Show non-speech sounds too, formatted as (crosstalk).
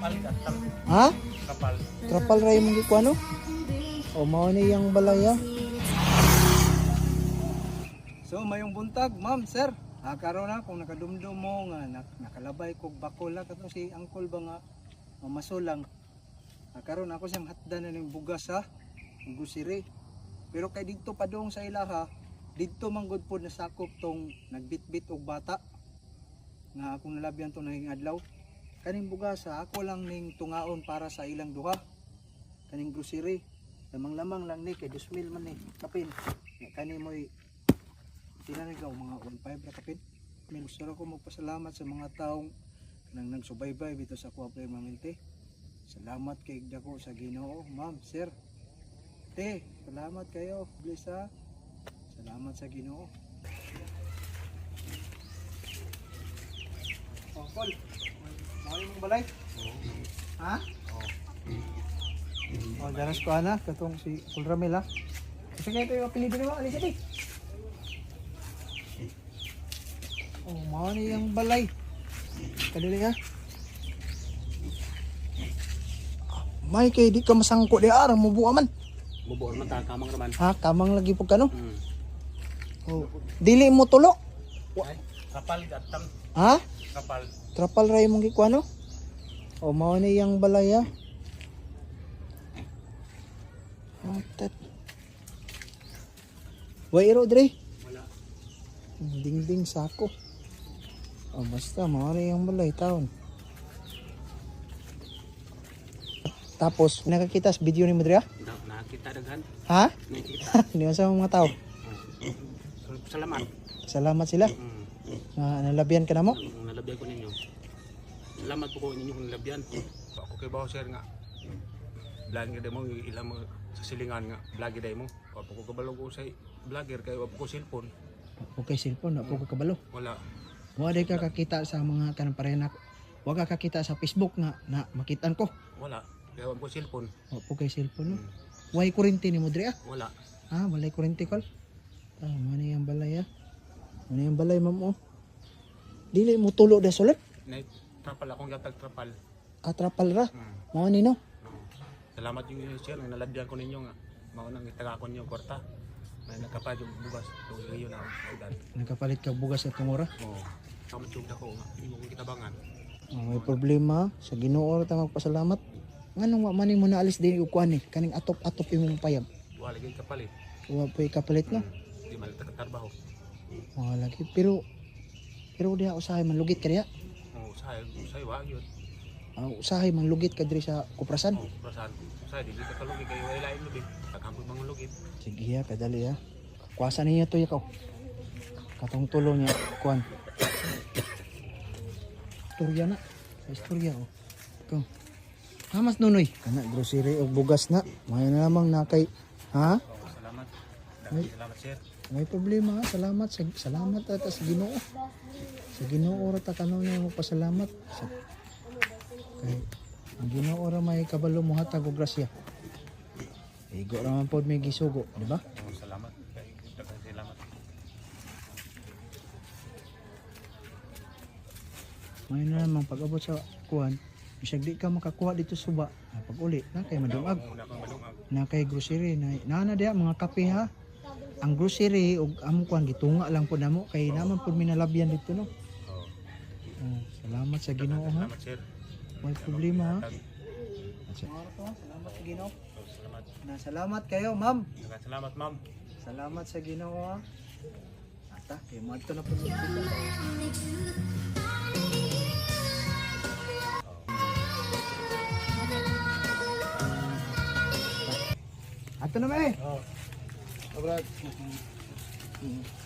Ha? Trapal. Trapal ray mong gikuano? O mao ni yang balaya. So mayong buntag, ma'am, sir. Ah, karon na kung nakadumdum mo nga nak- nakalabay kog bakola katong si angkol ba nga mamasulang. Ah, karon ako siyang hatdan na ning bugas ha. Gusiri. Pero kay didto pa dong sa ilaha, didto man gud pod nasakop tong nagbitbit og bata nga akong nalabyan tong naging adlaw. Kaning bugas ha, ako lang ning tungaon para sa ilang duha. Kaning grocery. Lamang-lamang lang ni kay 2,000 man ni kapin. Kani mo'y tinanigaw mga 1.5 ra kapin. May gusto ko magpasalamat sa mga taong nang nagsubaybay dito sa Kuwa Permanente. Salamat kay dako sa Ginoo, ma'am, sir. Te, salamat kayo. Bless ha. Salamat sa Ginoo. Oh, Paul. Mawali mong balay? Ha? Oh, danas ko ana, katong si Paul Ramil ha. Kasi kayo ito yung apelido ni mo, alis ito. Oh, mao ni yung balay. Kadali ha. May kay di ka masangko di arang mo buwa man. Bubuon man ta kamang naman. Ha, kamang lagi po kano. Hmm. Oh. Dili mo tulo. Ay, trapal ka. Tam. Ha? Trapal. Trapal ray mong gikwano? O mao ni yang balaya. Atat. Way iro dre. Wala. Ding-ding sako. O basta mao ni yang balay taon. Tapos nakakita sa video ni mo dre ha? Na, nakita daghan. Ha? Nakita. Hindi (laughs) sa mga tao. Salamat. Salamat sila. Hmm. Nga nalabihan ka na mo. Ang nalabyan ko ninyo. Salamat po ko ninyo kung nalabyan. Ako kay Bawo sir nga. Vlogger day mo ilang mo sa silingan nga vlogger day mo. Wapo ko kabalo ko sa vlogger kay wapo ko cellphone. Okay, cellphone na po ka kabalo. Wala. Wa day ka kakita sa mga kanang pareha Wa ka kakita sa Facebook nga na makitan ko. Wala. Kaya wapo ko cellphone. Wa po kay cellphone no. Hmm. Way kurente ni mo diri ah. Wala. Ah, walay kurente kol. Ah, mano yung balay ah. Mano yung balay ma'am oh. Dili mo tulo da sulit. Nay trapal akong gatag trapal. Atrapal ra. Hmm. Mao ni no. Salamat yung sir nga nalabyan ko ninyo nga. Mao nang itaga ko ninyo kwarta. May nakapad yung bugas. So ngayon na udan. Nagkapalit ka bugas sa tungora. Oo. Kamu tiyog ko nga. Hindi mo kong kitabangan. Ah, may problema sa Ginoo ta magpasalamat. Nganong wa man mo na alis din ukuan ni kaning atop-atop imong payag. Wala lagi kapalit. Wa pa kapalit no. Di man ito katarbaho. Mga lagi pero pero diha usahay man lugit ka diha. Oo, say, say, wa yun. Ah, usahay man lugit ka diri sa kuprasan. Oo, perasaan. Say, di kita kalugit kayo. Wala lain lugit. Kakampoy mga lugit. Sige ya, kadali ya. Kuasa niya to ikaw. Katong tulo niya, kuan. Istorya na. Sa istorya oh. Ikaw. Hamas nunoy. Kana grocery o bugas na. May na lamang na kay ha? Oo, salamat. Dami salamat, sir. May problema. Salamat sa salamat at sa Ginoo. Sa Ginoo ra ta kanon na pasalamat. Sa kay ang Ginoo ra may kabalo mo hatag og grasya. Igo ra man pod may gisugo, di ba? Salamat. Salamat. May na naman pag-abot sa kuhan, bisag di ka makakuha dito suba. Pag uli, na kay madungag, na na kay grocery, na na diya mga kape ha. Ang grocery ug amo kuhan gitunga lang po namo kay naman pud minalabyan dito no. Oo. Ah, salamat sa Ginoo ha. Salamat, sir. May problema ha. Salamat sa Ginoo. Oo, Salamat. Na salamat kayo, ma'am. Salamat, ma'am. Salamat sa Ginoo ha. Ata, kay mo na po. Ato na may. Oo. Mm.